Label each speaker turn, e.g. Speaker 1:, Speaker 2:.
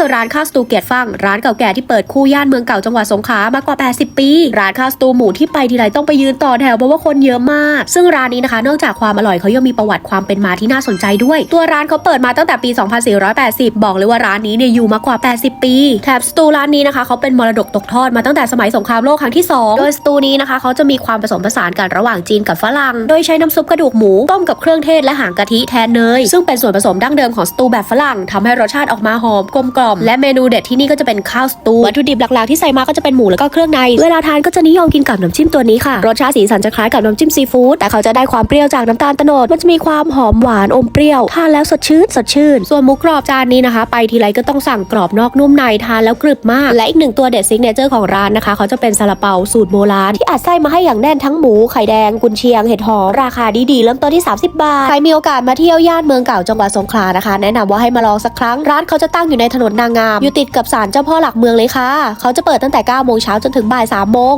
Speaker 1: คือร้านข้าวสตูเกียรติฟังร้านเก่าแก่ที่เปิดคู่ย่านเมืองเก่าจังหวัดสงขลามากกว่า 80 ปี ร้านข้าวสตูหมูที่ไปทีไรต้องไปยืนต่อแถวเพราะว่าคนเยอะมาก ซึ่งร้านนี้นะคะ นอกจากความอร่อยเขายังมีประวัติความเป็นมาที่น่าสนใจด้วย ตัวร้านเขาเปิดมาตั้งแต่ปี 2480 บอกเลยว่าร้านนี้เนี่ยอยู่มากกว่า 80 ปีแถบสตูร้านนี้นะคะเขาเป็นมรดกตกทอดมาตั้งแต่สมัยสงครามโลกครั้งที่สองโดยสตูนี้นะคะเขาจะมีความผสมผสานกันระหว่างจีนกับฝรั่งโดยใช้น้ำซุปกระดูกหมูต้มกับเครื่องเทศและหางกะทิแทนเนยซึ่งเป็นส่วนผสมดั้งเดิมของสตูแบบฝรั่งทำให้รสชาติออกมาหอมกลมกล่อมและเมนูเด็ดที่นี่ก็จะเป็นข้าวสตูวัตถุดิบหลักๆที่ใส่มาก็จะเป็นหมูแล้วก็เครื่องใน เวลาทานก็จะนิยมกินกับน้ำจิ้มตัวนี้ค่ะ รสชาติสีสันจะคล้ายกับน้ำจิ้มซีฟู้ดแต่เขาจะได้ความเปรี้ยวจากน้ำตาลโตนดมันจะมีความหอมหวานอมเปรี้ยวทานแล้วสดชื่นสดชื่น ส่วนหมูกรอบจานนี้นะคะ ไปทีไรก็ต้องสั่งกรอบนอกนุ่มในทานแล้วกรึบมาก และอีกหนึ่งตัวเด็ดซิกเนเจอร์ของร้านนะคะ เขาจะเป็นซาลาเปาสูตรโบราณที่อัดไส้มาให้อย่างแน่นทั้งหมูไข่แดงกุนเชียงเห็ดหอมราคาดีๆเริ่มต้นที่ 30 บาทใครมีโอกาสมาเที่ยวย่านเมืองเก่าจังหวัดสงขลานะคะ แนะนำว่าให้มาลองสักครั้งร้านเขาจะตั้งอยู่ในถนนนางงาม อยู่ติดกับศาลเจ้าพ่อหลักเมืองเลยค่ะ เขาจะเปิดตั้งแต่9โมงเช้าจนถึงบ่าย3โมง